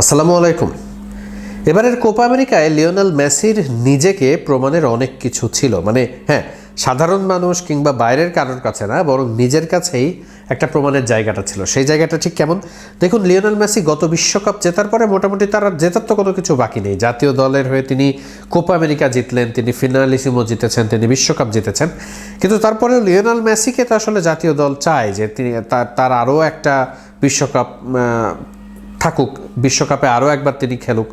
আসসালামু আলাইকুম। এবারের কোপা আমেরিকায় লিওনেল মেসির নিজেকে প্রমাণের অনেক কিছু ছিল। মানে হ্যাঁ সাধারণ মানুষ কিংবা বাইরের কারোর কাছে না, বরং নিজের কাছেই একটা প্রমাণের জায়গাটা ছিল। সেই জায়গাটা ঠিক কেমন? দেখুন, লিওনেল মেসি গত বিশ্বকাপ জেতার পরে মোটামুটি তার আর জেতার তো কোনো কিছু বাকি নেই। জাতীয় দলের হয়ে তিনি কোপা আমেরিকা জিতলেন, তিনি ফিনালিসিমো জিতেছেন, তিনি বিশ্বকাপ জিতেছেন। কিন্তু তারপরেও লিওনেল মেসিকে তো আসলে জাতীয় দল চায় যে তিনি, তার তার আরও একটা বিশ্বকাপ থাকুক। বিশ্বকাপে আরও একবার তিনি খেলুক।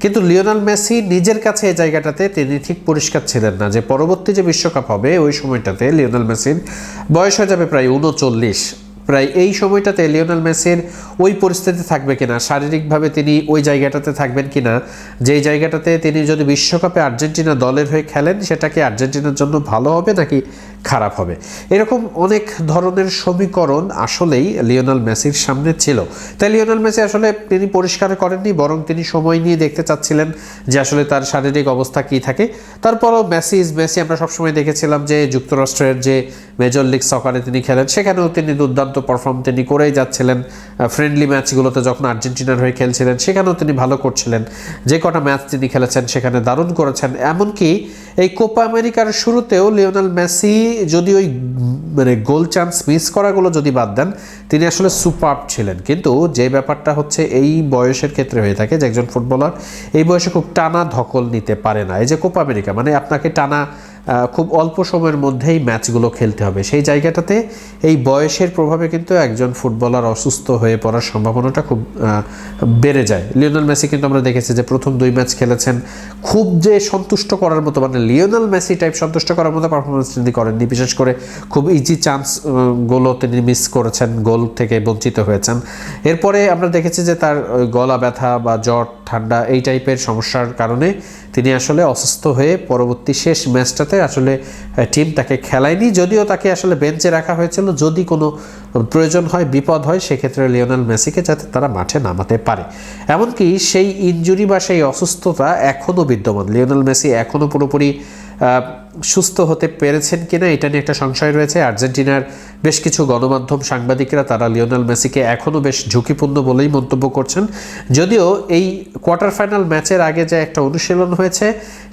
কিন্তু লিওনাল মেসি নিজের কাছে এই জায়গাটাতে তিনি ঠিক পরিষ্কার ছিলেন না যে পরবর্তী যে বিশ্বকাপ হবে, ওই সময়টাতে লিওনাল মেসির বয়স হয়ে যাবে প্রায় উনচল্লিশ। প্রায় এই সময়টাতে লিওনাল মেসির ওই পরিস্থিতি থাকবে কিনা, শারীরিকভাবে তিনি ওই জায়গাটাতে থাকবেন কিনা, যেই জায়গাটাতে তিনি যদি বিশ্বকাপে আর্জেন্টিনা দলের হয়ে খেলেন, সেটা কি আর্জেন্টিনার জন্য ভালো হবে নাকি খারাপ হবে? এরকম অনেক ধরনের সমীকরণ আসলেই লিওনাল মেসির সামনে ছিল। তাই লিওনাল মেসি আসলে তিনি পরিষ্কার করেননি, বরং তিনি সময় নিয়ে দেখতে চাচ্ছিলেন যে আসলে তার শারীরিক অবস্থা কী থাকে। তারপরও মেসি ইজ মেসি, আমরা সবসময় দেখেছিলাম যে যুক্তরাষ্ট্রের যে মেজর লিগ সকারে তিনি খেলেন, সেখানেও তিনি দুর্দান্ত পারফর্ম তিনি করেই যাচ্ছিলেন। ফ্রেন্ডলি ম্যাচগুলোতে যখন আর্জেন্টিনার হয়ে খেলছিলেন, সেখানেও তিনি ভালো করছিলেন। যে কটা ম্যাচ তিনি খেলেছেন সেখানে দারুণ করেছেন। এমনকি এই কোপা আমেরিকার শুরুতেও লিওনাল মেসি যদি ওই মানে গোল চান্স মিস করাগুলো যদি বাদ দেন, তিনি আসলে সুপার ছিলেন। কিন্তু যে ব্যাপারটা হচ্ছে এই বয়সের ক্ষেত্রে হয়ে থাকে যে একজন ফুটবলার এই বয়সে খুব টানা ধকল নিতে পারে না। এই যে কোপা আমেরিকা মানে আপনাকে টানা খুব অল্প সময়ের মধ্যেই ম্যাচগুলো খেলতে হবে। সেই জায়গাটাতে এই বয়সের প্রভাবে কিন্তু একজন ফুটবলার অসুস্থ হয়ে পড়ার সম্ভাবনাটা খুব বেড়ে যায়। লিওনেল মেসি কিন্তু আমরা দেখেছি যে প্রথম দুই ম্যাচ খেলেছেন, খুব যে সন্তুষ্ট করার মতো মানে লিওনেল মেসি টাইপ সন্তুষ্ট করার মতো পারফরমেন্স তিনি করেননি। বিশেষ করে খুব ইজি চান্স গোলও তিনি মিস করেছেন, গোল থেকে বঞ্চিত হয়েছেন। এরপরে আমরা দেখেছি যে তার গলা ব্যথা বা জ্বর, ঠান্ডা এই টাইপের সমস্যার কারণে তিনি আসলে অসুস্থ হয়ে পরবর্তী শেষ ম্যাচটাতে আসলে টিম তাকে খেলায়নি, যদিও তাকে আসলে বেঞ্চে রাখা হয়েছিল, যদি কোনো প্রয়োজন হয়, বিপদ হয়, সেক্ষেত্রে লিওনেল মেসিকে যাতে তারা মাঠে নামাতে পারে। এমনকি সেই ইনজুরি বা সেই অসুস্থতা এখনও বিদ্যমান। লিওনেল মেসি এখনও পুরোপুরি সুস্থ হতে পেরেছেন কিনা এটা নিয়ে একটা সংশয় রয়েছে। আর্জেন্টিনার বেশ কিছু গণমাধ্যম সাংবাদিকরা তারা লিওনেল মেসিকে এখনও বেশ ঝুঁকিপূর্ণ বলেই মন্তব্য করছেন। যদিও এই কোয়ার্টার ফাইনাল ম্যাচের আগে যে একটা অনুশীলন হয়েছে,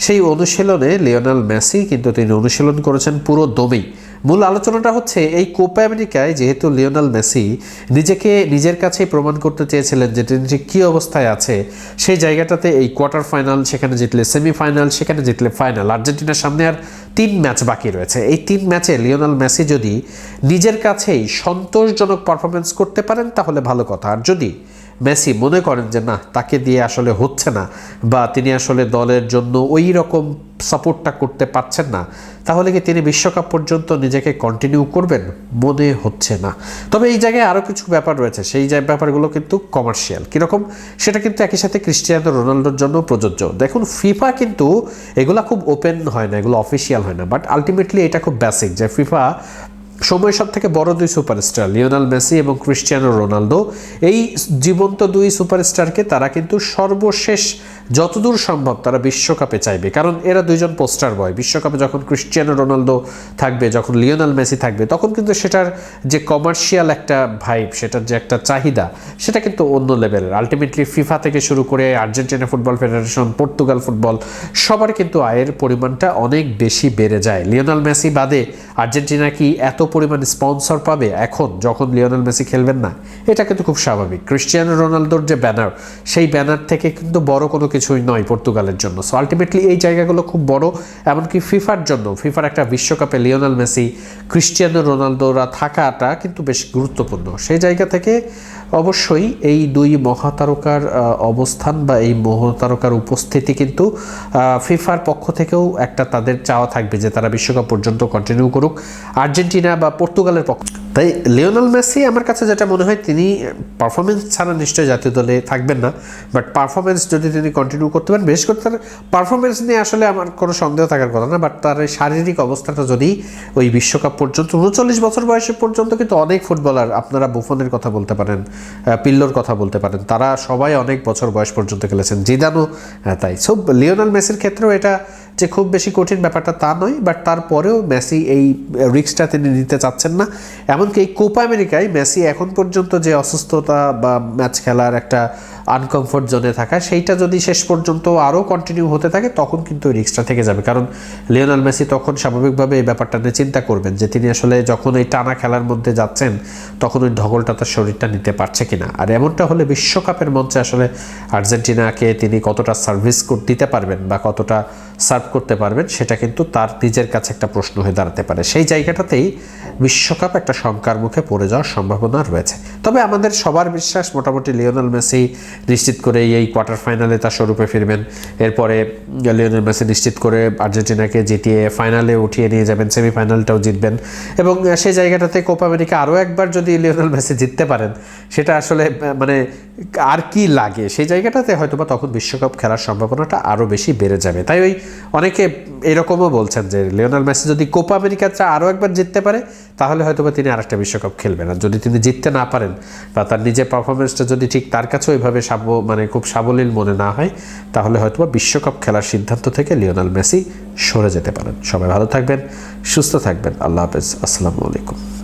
সেই অনুশীলনে লিওনেল মেসি কিন্তু তিনি অনুশীলন করেছেন পুরো দমেই। মূল আলোচনাটা হচ্ছে এই কোপা আমেরিকায় যেহেতু লিওনাল মেসি নিজেকে নিজের কাছেই প্রমাণ করতে চেয়েছিলেন যে তিনি কী অবস্থায় আছে, সেই জায়গাটাতে এই কোয়ার্টার ফাইনাল, সেখানে জিতলে সেমিফাইনাল, সেখানে জিতলে ফাইনাল। আর্জেন্টিনার সামনে আর তিন ম্যাচ বাকি রয়েছে। এই তিন ম্যাচে লিওনাল মেসি যদি নিজের কাছেই সন্তোষজনক পারফরমেন্স করতে পারেন, তাহলে ভালো কথা। আর যদি মেসি মনে করেন যে, না, তাকে দিয়ে আসলে হচ্ছে না বা তিনি আসলে দলের জন্য ওই রকম সাপোর্টটা করতে পারছেন না, তাহলে কি তিনি বিশ্বকাপ পর্যন্ত নিজেকে কন্টিনিউ করবেন? মনে হচ্ছে না। তবে এই জায়গায় আরও কিছু ব্যাপার রয়েছে। সেই ব্যাপারগুলো কিন্তু কমার্শিয়াল কীরকম? সেটা কিন্তু একই সাথে ক্রিস্টিয়ানো রোনাল্ডোর জন্য প্রযোজ্য। দেখুন ফিফা কিন্তু এগুলা খুব ওপেন হয় না, এগুলো অফিসিয়াল হয় না বাট আলটিমেটলি এটা খুব বেসিক যে ফিফা সময়ের সব থেকে বড় দুই সুপারস্টার, লিওনাল মেসি এবং ক্রিশ্চিয়ানো রোনালদো। এই জীবন্ত দুই সুপারস্টারকে তারা কিন্তু সর্বশেষ যতদূর সম্ভব তারা বিশ্বকাপে চাইবে। কারণ এরা দুইজন পোস্টার বয়। বিশ্বকাপে যখন ক্রিশ্চিয়ানো রোনালদো থাকবে, যখন লিওনাল মেসি থাকবে, তখন কিন্তু সেটার যে কমার্শিয়াল একটা ভাইব, সেটার যে একটা চাহিদা, সেটা কিন্তু অন্য লেভেলের। আলটিমেটলি ফিফা থেকে শুরু করে Argentina football federation, Portugal football, সবার কিন্তু আয়ের পরিমাণটা অনেক বেশি বেড়ে যায়। লিওনাল মেসি বাদে আর্জেন্টিনা কি এত পরিমাণ স্পন্সর পাবে এখন যখন লিওনাল মেসি খেলবেন না। এটা কিন্তু খুব স্বাভাবিক। ক্রিশ্চিয়ানো রোনালদোর যে ব্যানার, সেই ব্যানার থেকে কিন্তু বড় কোনো কিছুই নয় পর্তুগালের জন্য। সো আলটিমেটলি এই জায়গাগুলো খুব বড়, এমনকি ফিফার জন্য। ফিফার একটা বিশ্বকাপে লিওনাল মেসি, ক্রিশ্চিয়ানো রোনালদোরা থাকাটা কিন্তু বেশ গুরুত্বপূর্ণ। সেই জায়গা থেকে অবশ্যই এই দুই মহাতারকার অবস্থান বা এই মহাতারকার উপস্থিতি কিন্তু ফিফার পক্ষ থেকেও একটা তাদের চাওয়া থাকবে যে তারা বিশ্বকাপ পর্যন্ত কন্টিনিউ করুক। আর্জেন্টিনা বা পর্তুগালের পক্ষ তাই লিওনাল মেসি আমার কাছে যেটা মনে হয়, তিনি পারফরমেন্স ছাড়া নিশ্চয়ই জাতীয় দলে থাকবেন না বাট পারফরমেন্স যদি তিনি কন্টিনিউ করতে পারেন, বিশেষ করে তার পারফরমেন্স নিয়ে আসলে আমার কোনো সন্দেহ থাকার কথা না বাট তার এই শারীরিক অবস্থাটা যদি ওই বিশ্বকাপ পর্যন্ত, উনচল্লিশ বছর বয়সে পর্যন্ত কিন্তু অনেক ফুটবলার আপনারা বুফনের কথা বলতে পারেন পিল্লোর কথা বলতে পারেন, তারা সবাই অনেক বছর বয়স পর্যন্ত খেলেছেন জিদানো তাই। সো লিওনাল মেসির ক্ষেত্রেও এটা যে খুব বেশি কঠিন ব্যাপারটা তা নয় বাট তারপরেও মেসি এই রিক্সটা তিনি নিতে চাচ্ছেন না। এমনকি এই কোপা আমেরিকায় মেসি এখন পর্যন্ত যে অসুস্থতা বা ম্যাচ খেলার একটা আনকমফোর্ট জোনে থাকা, সেইটা যদি শেষ পর্যন্ত আরও কন্টিনিউ হতে থাকে, তখন কিন্তু ওই রিক্সটা থেকে যাবে। কারণ লিওনাল মেসি তখন স্বাভাবিকভাবে এই ব্যাপারটা নিয়ে চিন্তা করবেন যে তিনি আসলে যখন এই টানা খেলার মধ্যে যাচ্ছেন, তখন ওই ধকলটা তার শরীরটা নিতে পারছে কিনা। আর এমনটা হলে বিশ্বকাপের মঞ্চে আসলে আর্জেন্টিনাকে তিনি কতটা সার্ভিস দিতে পারবেন বা কতটা সার্ভ করতে পারবেন, সেটা কিন্তু তার নিজের কাছে একটা প্রশ্ন হয়ে দাঁড়াতে পারে। সেই জায়গাটাতেই বিশ্বকাপ একটা শঙ্কার মুখে পড়ে যাওয়ার সম্ভাবনা রয়েছে। তবে আমাদের সবার বিশ্বাস মোটামুটি লিওনেল মেসি নিশ্চিত করে এই কোয়ার্টার ফাইনালে তার স্বরূপে ফিরবেন। এরপরে লিওনেল মেসি নিশ্চিত করে আর্জেন্টিনাকে জিতিয়ে ফাইনালে উঠিয়ে নিয়ে যাবেন, সেমিফাইনালটাও জিতবেন। এবং সেই জায়গাটাতে কোপা আমেরিকা আরও একবার যদি লিওনেল মেসি জিততে পারেন, সেটা আসলে মানে আর কি লাগে? সেই জায়গাটাতে হয়তোবা তখন বিশ্বকাপ খেলার সম্ভাবনাটা আরও বেশি বেড়ে যাবে। তাই ওই অনেকে এরকমও বলছেন যে লিওনাল মেসি যদি কোপা আমেরিকাটা আরও একবার জিততে পারে, তাহলে হয়তোবা তিনি আরেকটা বিশ্বকাপ খেলবেন। আর যদি তিনি জিততে না পারেন বা তার নিজের পারফরমেন্সটা যদি ঠিক তার কাছে ওইভাবে সাব মানে খুব সাবলীল মনে না হয়, তাহলে হয়তোবা বিশ্বকাপ খেলার সিদ্ধান্ত থেকে লিওনাল মেসি সরে যেতে পারেন। সবাই ভালো থাকবেন, সুস্থ থাকবেন। আল্লাহ হাফেজ। আসসালামু আলাইকুম।